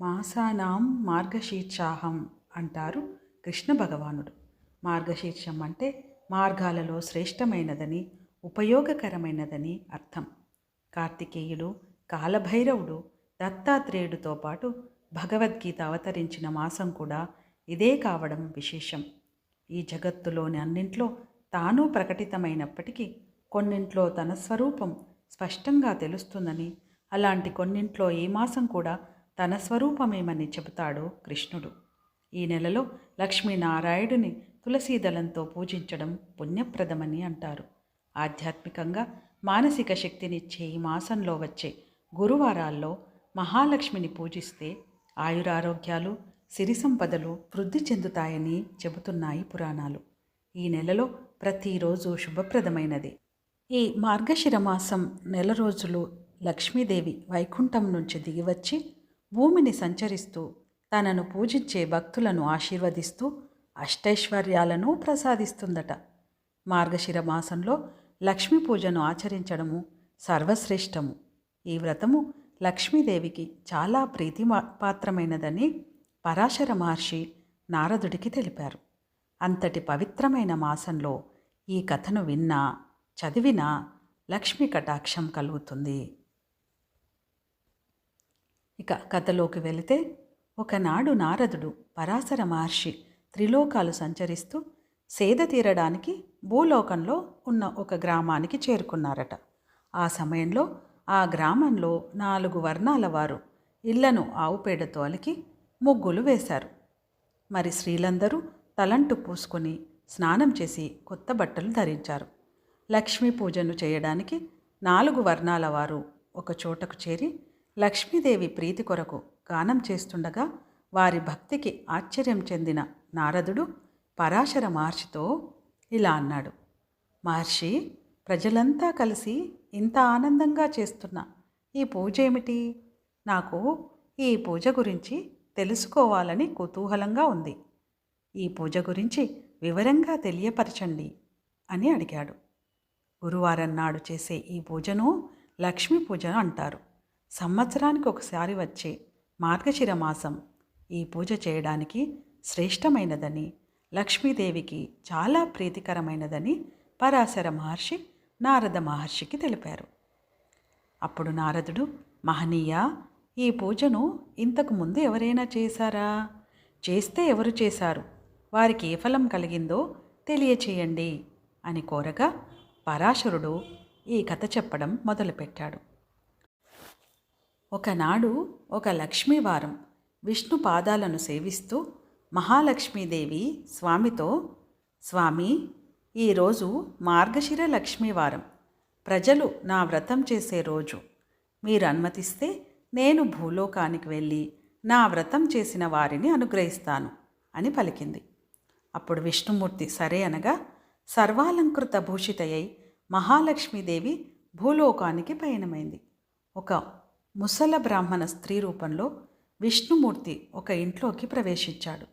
మాసానాం మార్గశీర్షాహం అంటారు కృష్ణ భగవానుడు. మార్గశీర్షం అంటే మార్గాలలో శ్రేష్టమైనదని ఉపయోగకరమైనదని అర్థం. కార్తికేయుడు కాలభైరవుడు దత్తాత్రేయుడితో పాటు భగవద్గీత అవతరించిన మాసం కూడా ఇదే కావడం విశేషం. ఈ జగత్తులోని అన్నింట్లో తాను ప్రకటితమైనప్పటికీ కొన్నింట్లో తన స్వరూపం స్పష్టంగా తెలుస్తుందని అలాంటి కొన్నింట్లో ఈ మాసం కూడా తన స్వరూపమేమని చెబుతాడు కృష్ణుడు. ఈ నెలలో లక్ష్మీనారాయణుని తులసీదళంతో పూజించడం పుణ్యప్రదమని అంటారు. ఆధ్యాత్మికంగా మానసిక శక్తినిచ్చే ఈ మాసంలో వచ్చే గురువారాల్లో మహాలక్ష్మిని పూజిస్తే ఆయురారోగ్యాలు సిరి సంపదలు వృద్ధి చెందుతాయని చెబుతున్నాయి పురాణాలు. ఈ నెలలో ప్రతిరోజు శుభప్రదమైనది. ఈ మార్గశిర మాసం నెల రోజులు లక్ష్మీదేవి వైకుంఠం నుంచి దిగివచ్చి భూమిని సంచరిస్తూ తనను పూజించే భక్తులను ఆశీర్వదిస్తూ అష్టైశ్వర్యాలను ప్రసాదిస్తుందట. మార్గశిర మాసంలో లక్ష్మీ పూజను ఆచరించడము సర్వశ్రేష్టము. ఈ వ్రతము లక్ష్మీదేవికి చాలా ప్రీతి పాత్రమైనదని పరాశర మహర్షి నారదుడికి తెలిపారు. అంతటి పవిత్రమైన మాసంలో ఈ కథను విన్నా చదివినా లక్ష్మీ కటాక్షం కలుగుతుంది. ఇక కథలోకి వెళితే ఒకనాడు నారదుడు పరాశర మహర్షి త్రిలోకాలు సంచరిస్తూ సేద తీరడానికి భూలోకంలో ఉన్న ఒక గ్రామానికి చేరుకున్నారట. ఆ సమయంలో ఆ గ్రామంలో నాలుగు వర్ణాల వారు ఇళ్ళను ఆవుపేడతో అలికి ముగ్గులు వేశారు. మరి స్త్రీలందరూ తలంటు పూసుకొని స్నానం చేసి కొత్త బట్టలు ధరించారు. లక్ష్మీ పూజను చేయడానికి నాలుగు వర్ణాల వారు ఒక చోటకు చేరి లక్ష్మీదేవి ప్రీతి కొరకు గానం చేస్తుండగా వారి భక్తికి ఆశ్చర్యం చెందిన నారదుడు పరాశర మహర్షితో ఇలా అన్నాడు. మహర్షి ప్రజలంతా కలిసి ఇంత ఆనందంగా చేస్తున్న ఈ పూజ ఏమిటి నాకు ఈ పూజ గురించి తెలుసుకోవాలని కుతూహలంగా ఉంది. ఈ పూజ గురించి వివరంగా తెలియపరచండి అని అడిగాడు. గురువారం నాడు చేసే ఈ పూజను లక్ష్మీ పూజ అంటారు. సంవత్సరానికి ఒకసారి వచ్చే మార్గశిర మాసం ఈ పూజ చేయడానికి శ్రేష్టమైనదని లక్ష్మీదేవికి చాలా ప్రీతికరమైనదని పరాశర మహర్షి నారద మహర్షికి తెలిపారు. అప్పుడు నారదుడు మహనీయ ఈ పూజను ఇంతకు ముందు ఎవరైనా చేశారా? చేస్తే ఎవరు చేశారు? వారికి ఏ ఫలం కలిగిందో తెలియచేయండి అని కోరగా పరాశరుడు ఈ కథ చెప్పడం మొదలుపెట్టాడు. ఒకనాడు ఒక లక్ష్మీవారం విష్ణు పాదాలను సేవిస్తూ మహాలక్ష్మీదేవి స్వామితో స్వామి ఈరోజు మార్గశిర లక్ష్మీవారం. ప్రజలు నా వ్రతం చేసే రోజు. మీరు అనుమతిస్తే నేను భూలోకానికి వెళ్ళి నా వ్రతం చేసిన వారిని అనుగ్రహిస్తాను అని పలికింది. అప్పుడు విష్ణుమూర్తి సరే అనగా సర్వాలంకృత భూషితయ్యై మహాలక్ష్మీదేవి భూలోకానికి పయనమైంది. ఒక ముసల బ్రాహ్మణ స్త్రీ రూపంలో విష్ణుమూర్తి ఒక ఇంట్లోకి ప్రవేశించాడు.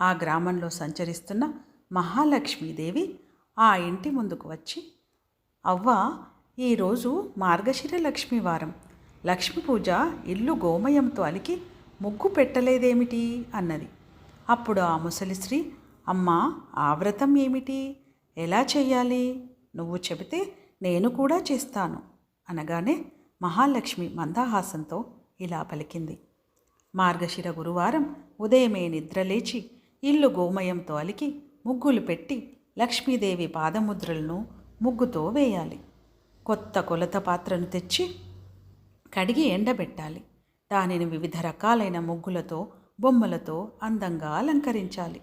ఆ గ్రామంలో సంచరిస్తున్న మహాలక్ష్మీదేవి ఆ ఇంటి ముందుకు వచ్చి అవ్వ ఈరోజు మార్గశిర లక్ష్మీవారం లక్ష్మీ పూజ ఇల్లు గోమయంతో అలికి ముగ్గు పెట్టలేదేమిటి? అన్నది. అప్పుడు ఆ ముసలి స్త్రీ అమ్మా ఆ వ్రతం ఏమిటి? ఎలా చెయ్యాలి? నువ్వు చెబితే నేను కూడా చేస్తాను. అనగానే మహాలక్ష్మి మందహాసంతో ఇలా పలికింది. మార్గశిర గురువారం ఉదయమే నిద్రలేచి ఇల్లు గోమయంతో అలికి ముగ్గులు పెట్టి లక్ష్మీదేవి పాదముద్రలను ముగ్గుతో వేయాలి. కొత్త కొలత పాత్రను తెచ్చి కడిగి ఎండబెట్టాలి. దానిని వివిధ రకాలైన ముగ్గులతో బొమ్మలతో అందంగా అలంకరించాలి.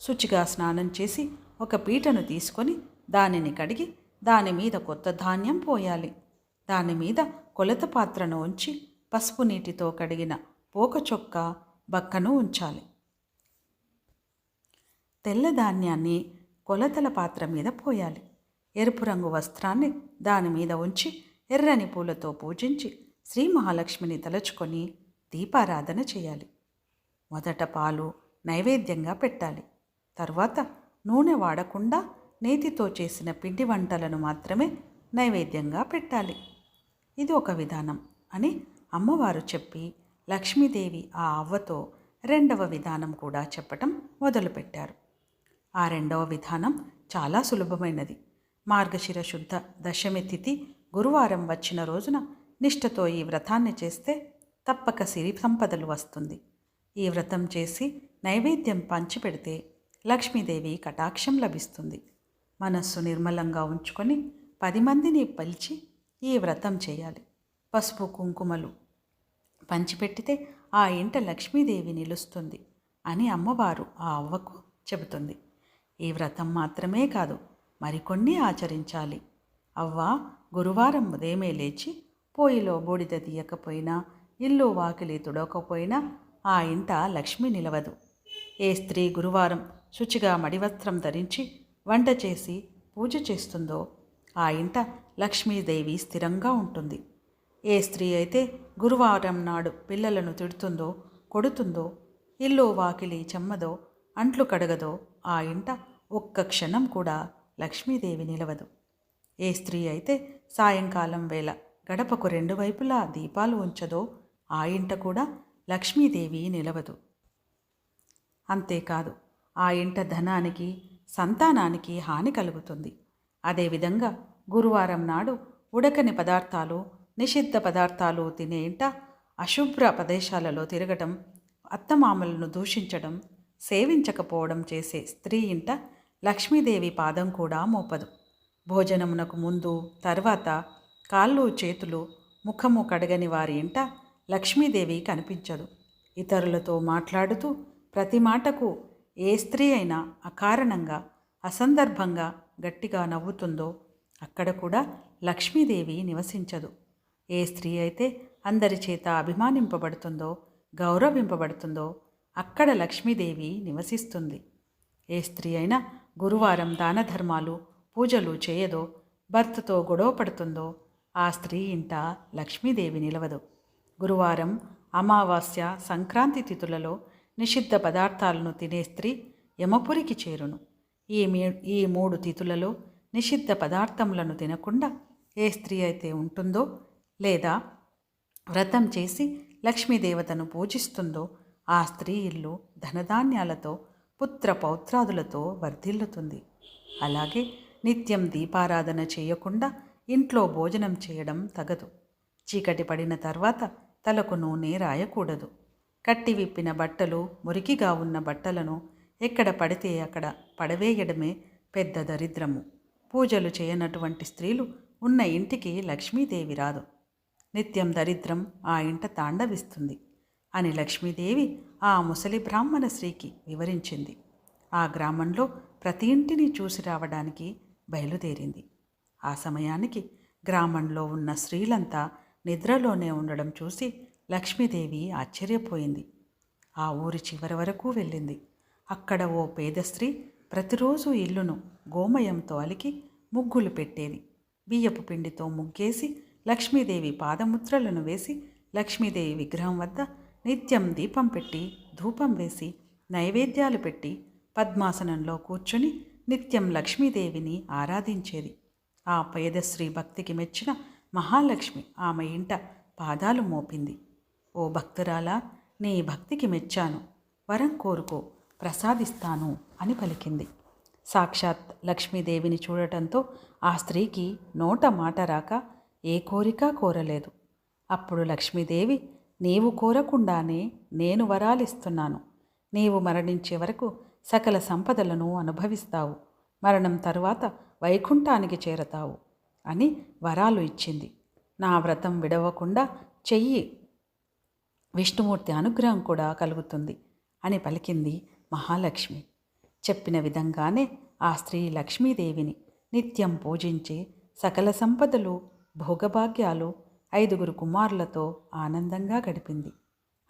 శుచిగా స్నానం చేసి ఒక పీటను తీసుకొని దానిని కడిగి దాని మీద కొత్త ధాన్యం పోయాలి. దాని మీద కొలత పాత్రను ఉంచి పసుపు నీటితో కడిగిన పోక చొక్క బక్కను ఉంచాలి. తెల్ల ధాన్యాన్ని కొలతల పాత్ర మీద పోయాలి. ఎరుపు రంగు వస్త్రాన్ని దాని మీద ఉంచి ఎర్రని పూలతో పూజించి శ్రీ మహాలక్ష్మిని తలుచుకొని దీపారాధన చేయాలి. మొదట పాలు నైవేద్యంగా పెట్టాలి. తర్వాత నూనె వాడకుండా నేతితో చేసిన పిండి వంటలను మాత్రమే నైవేద్యంగా పెట్టాలి. ఇది ఒక విధానం అని అమ్మవారు చెప్పి లక్ష్మీదేవి ఆ అవ్వతో రెండవ విధానం కూడా చెప్పటం మొదలుపెట్టారు. ఆ రెండవ విధానం చాలా సులభమైనది. మార్గశిర శుద్ధ దశమి తిథి గురువారం వచ్చిన రోజున నిష్ఠతో ఈ వ్రతాన్ని చేస్తే తప్పక సిరి సంపదలు వస్తుంది. ఈ వ్రతం చేసి నైవేద్యం పంచిపెడితే లక్ష్మీదేవి కటాక్షం లభిస్తుంది. మనస్సు నిర్మలంగా ఉంచుకొని పది మందిని పలిచి ఈ వ్రతం చేయాలి. పసుపు కుంకుమలు పంచిపెట్టితే ఆ ఇంట లక్ష్మీదేవి నిలుస్తుంది అని అమ్మవారు ఆ అవ్వకు చెబుతుంది. ఈ వ్రతం మాత్రమే కాదు మరికొన్ని ఆచరించాలి. అవ్వ గురువారం ఉదయమే లేచి పోయిలో బూడిద తీయకపోయినా ఇల్లు వాకిలి తుడవకపోయినా ఆ ఇంట లక్ష్మి నిలవదు. ఏ స్త్రీ గురువారం శుచిగా మడివస్త్రం ధరించి వంట చేసి పూజ చేస్తుందో ఆ ఇంట లక్ష్మీదేవి స్థిరంగా ఉంటుంది. ఏ స్త్రీ అయితే గురువారం నాడు పిల్లలను తిడుతుందో కొడుతుందో ఇల్లు వాకిలి చెమ్మదో అంట్లు కడగదో ఆ ఇంట ఒక్క క్షణం కూడా లక్ష్మీదేవి నిలవదు. ఏ స్త్రీ అయితే సాయంకాలం వేళ గడపకు రెండు వైపులా దీపాలు ఉంచదో ఆ ఇంట కూడా లక్ష్మీదేవి నిలవదు. అంతేకాదు ఆ ఇంట ధనానికి సంతానానికి హాని కలుగుతుంది. అదేవిధంగా గురువారం నాడు ఉడకని పదార్థాలు నిషిద్ధ పదార్థాలు తినే ఇంట అశుభ్ర ప్రదేశాలలో తిరగటం అత్తమామలను దూషించడం సేవించకపోవడం చేసే స్త్రీ ఇంట లక్ష్మీదేవి పాదం కూడా మోపదు. భోజనమునకు ముందు తర్వాత కాళ్ళు చేతులు ముఖము కడగని వారి ఇంట లక్ష్మీదేవి కనిపించదు. ఇతరులతో మాట్లాడుతూ ప్రతి మాటకు ఏ స్త్రీ అయినా అకారణంగా అసందర్భంగా గట్టిగా నవ్వుతుందో అక్కడ కూడా లక్ష్మీదేవి నివసించదు. ఏ స్త్రీ అయితే అందరి చేత అభిమానింపబడుతుందో గౌరవింపబడుతుందో అక్కడ లక్ష్మీదేవి నివసిస్తుంది. ఏ స్త్రీ అయినా గురువారం దాన ధర్మాలు పూజలు చేయదో భర్తతో గొడవ పడుతుందో ఆ స్త్రీ ఇంట లక్ష్మీదేవి నిలవదు. గురువారం అమావాస్య సంక్రాంతి తిథులలో నిషిద్ధ పదార్థాలను తినే స్త్రీ యమపురికి చేరును. ఈ ఈ మూడు తిథులలో నిషిద్ధ పదార్థములను తినకుండా ఏ స్త్రీ అయితే ఉంటుందో లేదా వ్రతం చేసి లక్ష్మీదేవతను పూజిస్తుందో ఆ స్త్రీ ఇల్లు ధనధాన్యాలతో పుత్ర పౌత్రాదులతో వర్ధిల్లుతుంది. అలాగే నిత్యం దీపారాధన చేయకుండా ఇంట్లో భోజనం చేయడం తగదు. చీకటి పడిన తర్వాత తలకు నూనె రాయకూడదు. కట్టి విప్పిన బట్టలు మురికిగా ఉన్న బట్టలను ఎక్కడ పడితే అక్కడ పడవేయడమే పెద్ద దరిద్రము. పూజలు చేయనటువంటి స్త్రీలు ఉన్న ఇంటికి లక్ష్మీదేవి రాదు. నిత్యం దరిద్రం ఆ ఇంట తాండవిస్తుంది అని లక్ష్మీదేవి ఆ ముసలి బ్రాహ్మణ స్త్రీకి వివరించింది. ఆ గ్రామంలో ప్రతి ఇంటిని చూసి రావడానికి బయలుదేరింది. ఆ సమయానికి గ్రామంలో ఉన్న స్త్రీలంతా నిద్రలోనే ఉండడం చూసి లక్ష్మీదేవి ఆశ్చర్యపోయింది. ఆ ఊరి చివరి వరకు వెళ్ళింది. అక్కడ ఓ పేద స్త్రీ ప్రతిరోజు ఇల్లును గోమయంతో అలికి ముగ్గులు పెట్టేది. బియ్యపు పిండితో ముగ్గేసి లక్ష్మీదేవి పాదముద్రలను వేసి లక్ష్మీదేవి విగ్రహం వద్ద నిత్యం దీపం పెట్టి ధూపం వేసి నైవేద్యాలు పెట్టి పద్మాసనంలో కూర్చుని నిత్యం లక్ష్మీదేవిని ఆరాధించేది. ఆ పేదశ్రీ భక్తికి మెచ్చిన మహాలక్ష్మి ఆమె ఇంట పాదాలు మోపింది. ఓ భక్తురాలా నీ భక్తికి మెచ్చాను. వరం కోరుకో. ప్రసాదిస్తాను అని పలికింది. సాక్షాత్ లక్ష్మీదేవిని చూడటంతో ఆ స్త్రీకి నోట మాట రాక ఏ కోరిక కోరలేదు. అప్పుడు లక్ష్మీదేవి నీవు కోరకుండానే నేను వరాలిస్తున్నాను. నీవు మరణించే వరకు సకల సంపదలను అనుభవిస్తావు. మరణం తరువాత వైకుంఠానికి చేరతావు అని వరాలు ఇచ్చింది. నా వ్రతం విడవకుండా చెయ్యి. విష్ణుమూర్తి అనుగ్రహం కూడా కలుగుతుంది అని పలికింది మహాలక్ష్మి. చెప్పిన విధంగానే ఆ స్త్రీ లక్ష్మీదేవిని నిత్యం పూజించి సకల సంపదలు భోగభాగ్యాలు ఐదుగురు కుమారులతో ఆనందంగా గడిపింది.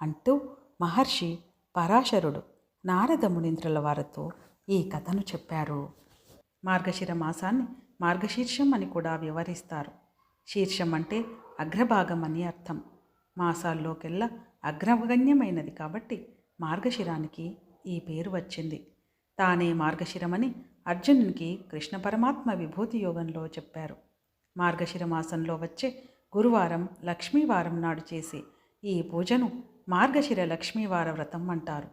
అంటూ మహర్షి పరాశరుడు నారదమునింద్రుల వారితో ఈ కథను చెప్పారు. మార్గశిర మాసాన్ని మార్గశీర్షం అని కూడా వివరిస్తారు. శీర్షం అంటే అగ్రభాగం అని అర్థం. మాసాల్లోకెల్లా అగ్రగణ్యమైనది కాబట్టి మార్గశిరానికి ఈ పేరు వచ్చింది. తానే మార్గశిరమని అర్జునునికి కృష్ణ పరమాత్మ విభూతి యోగంలో చెప్పారు. మార్గశిర మాసంలో వచ్చే గురువారం లక్ష్మీవారం నాడు చేసే ఈ పూజను మార్గశిర లక్ష్మీవార వ్రతం అంటారు.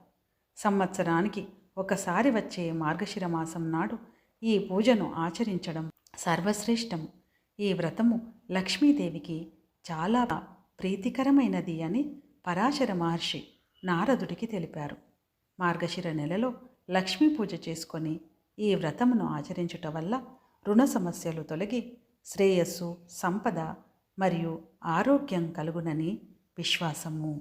సంవత్సరానికి ఒకసారి వచ్చే మార్గశిరమాసం నాడు ఈ పూజను ఆచరించడం సర్వశ్రేష్టం. ఈ వ్రతము లక్ష్మీదేవికి చాలా ప్రీతికరమైనది అని పరాశర మహర్షి నారదుడికి తెలిపారు. మార్గశిర నెలలో లక్ష్మీ పూజ చేసుకొని ఈ వ్రతమును ఆచరించుట వల్ల రుణ సమస్యలు తొలగి శ్రేయస్సు సంపద మరియు ఆరోగ్యం కలుగునని విశ్వాసము.